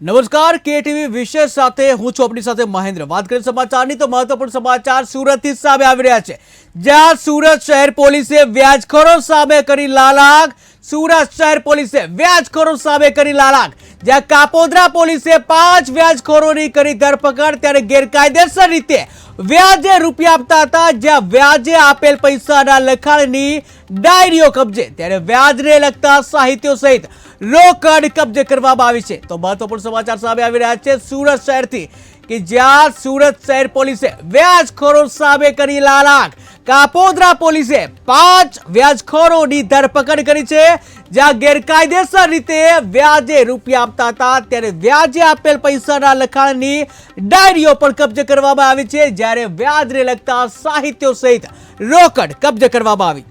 નમસ્કાર, કેટીવી વિશેષ સાથે હું છું સાથે મહેન્દ્ર. વાત કરીએ સમાચારની તો મહત્વપૂર્ણ સમાચાર સુરતથી સામે આવી રહ્યા છે. જ્યાં સુરત શહેર પોલીસે વ્યાજખોરો સામે કરી લાલાક સુરત શહેર પોલીસે વ્યાજખોરો સામે કરી લાલાક જ્યાં કાપોદ્રા પોલીસે પાંચ વ્યાજખોરોની કરી ધરપકડ, ત્યારે ગેરકાયદેસર રીતે વ્યાજે રૂપિયા આપતા હતા, જ્યાં વ્યાજે આપેલ પૈસાના લખાણની ડાયરીઓ કબજે. ત્યારે વ્યાજને લગતા સાહિત્યો સહિત રોકડ કબજે કરવામાં આવી છે. તો મહત્વપૂર્ણ સમાચાર સામે આવી રહ્યા છે. સુરત શહેરથી કે જ્યાં સુરત શહેર પોલીસે વ્યાજખોરો સામે કરી લાલાક. કાપોદ્રા પોલીસે પાંચ વ્યાજખોરોની ધરપકડ કરી છે. જ્યાં ગેરકાયદેસર રીતે વ્યાજે રૂપિયા આપતા હતા, ત્યારે વ્યાજે આપેલ પૈસાના લખાણની ડાયરીઓ પણ કબજે કરવામાં આવી છે. જ્યારે વ્યાજને લગતા સાહિત્યો સહિત રોકડ કબજે કરવામાં આવી.